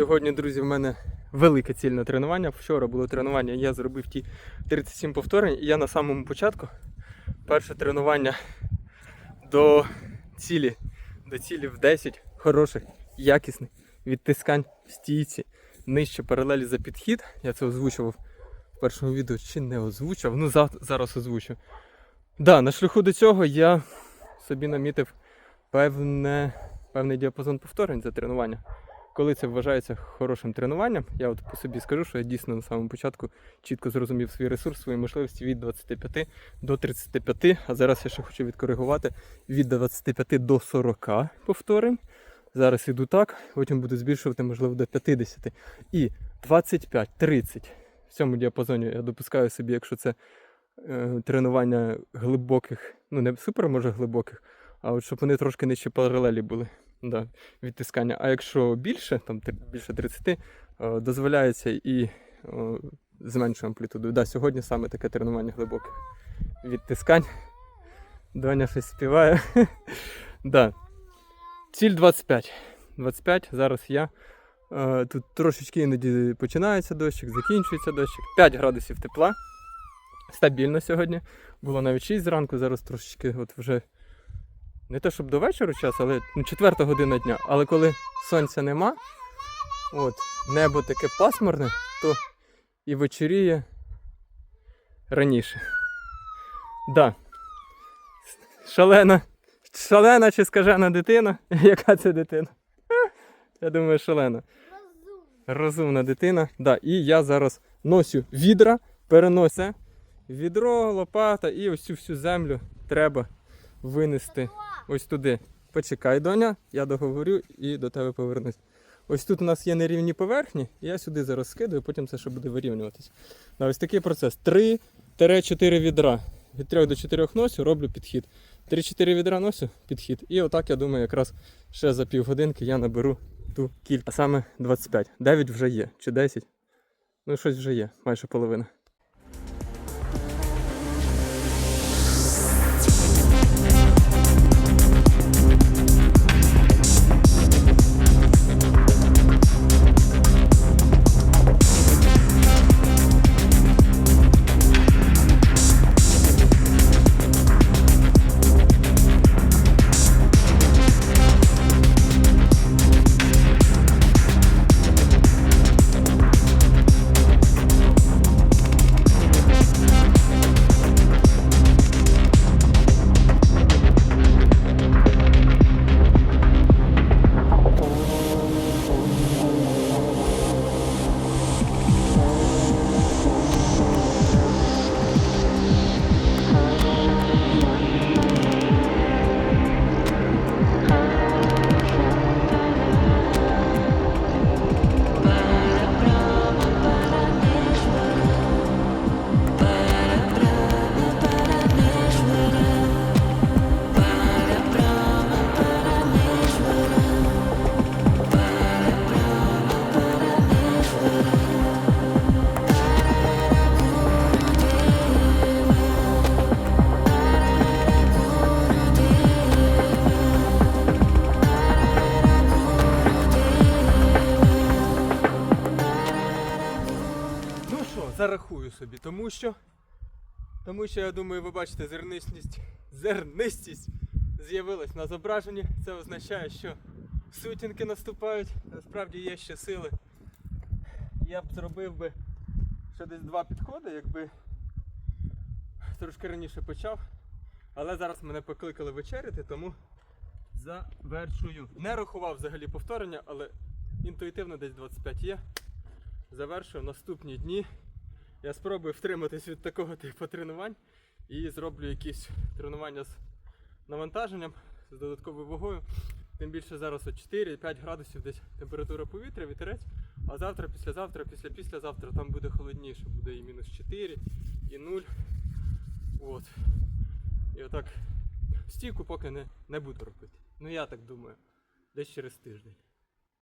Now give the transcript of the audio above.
Сьогодні, друзі, в мене велике цільне тренування. Вчора було тренування, я зробив ті 37 повторень. І я на самому початку перше тренування до цілі, до цілі в 10 хороших, якісних відтискань в стійці, нижче паралелі за підхід. Я це озвучував в першому відео чи не озвучив. Ну, зараз озвучу. Да, на шляху до цього я собі намітив певне, певний діапазон повторень за тренування. Коли це вважається хорошим тренуванням, я от по собі скажу, що я дійсно на самому початку чітко зрозумів свій ресурс, свої можливості від 25 до 35, а зараз я ще хочу відкоригувати від 25 до 40 повторень. Зараз іду так, потім буду збільшувати, можливо, до 50. І 25-30 в цьому діапазоні я допускаю собі, якщо це е, тренування глибоких, ну не супер може глибоких, а от щоб вони трошки нижче паралелі були. Да, відтискання. А якщо більше, там більше 30, е, дозволяється і е, з меншою амплітудою. Да, сьогодні саме таке тренування глибоких відтискань. Доня щось співає. да. Ціль 25. 25. Зараз я. Е, тут трошечки іноді починається дощик, закінчується дощик. 5 градусів тепла. Стабільно сьогодні. Було навіть 6 зранку, зараз трошечки от вже не те, щоб до вечора час, але ну, четверта година дня. Але коли сонця нема, от, небо таке пасмурне, то і вечоріє раніше. Да. Шалена. Шалена чи скажена дитина. Яка це дитина? Я думаю, шалена. Розумна дитина. Да, і я зараз носю відра, перенося відро, лопата і ось цю всю землю треба винести ось туди. Почекай, доня, я договорю і до тебе повернусь. Ось тут у нас є нерівні поверхні, я сюди зараз скидаю, потім це ще буде вирівнюватись. Да, ось такий процес. 3-4 відра. Від 3 до 4 носю роблю підхід. 3-4 відра носю підхід. І отак, я думаю, якраз ще за півгодинки я наберу ту кількість. А саме 25. 9 вже є, чи 10. Ну, щось вже є, майже половина. Зарахую собі, тому що. Тому що я думаю, ви бачите, зернистість, зернистість з'явилась на зображенні. Це означає, що сутінки наступають, насправді є ще сили. Я б зробив би ще десь два підходи, якби трошки раніше почав. Але зараз мене покликали вечеряти, тому завершую. Не рахував взагалі повторення, але інтуїтивно десь 25 є. Завершую наступні дні. Я спробую втриматись від такого типу тренувань і зроблю якісь тренування з навантаженням, з додатковою вагою. Тим більше зараз 4-5 градусів десь температура повітря, вітерець. А завтра, післязавтра, після післязавтра там буде холодніше, буде і мінус 4, і 0. От. І отак стійку поки не, не буду робити. Ну я так думаю, десь через тиждень.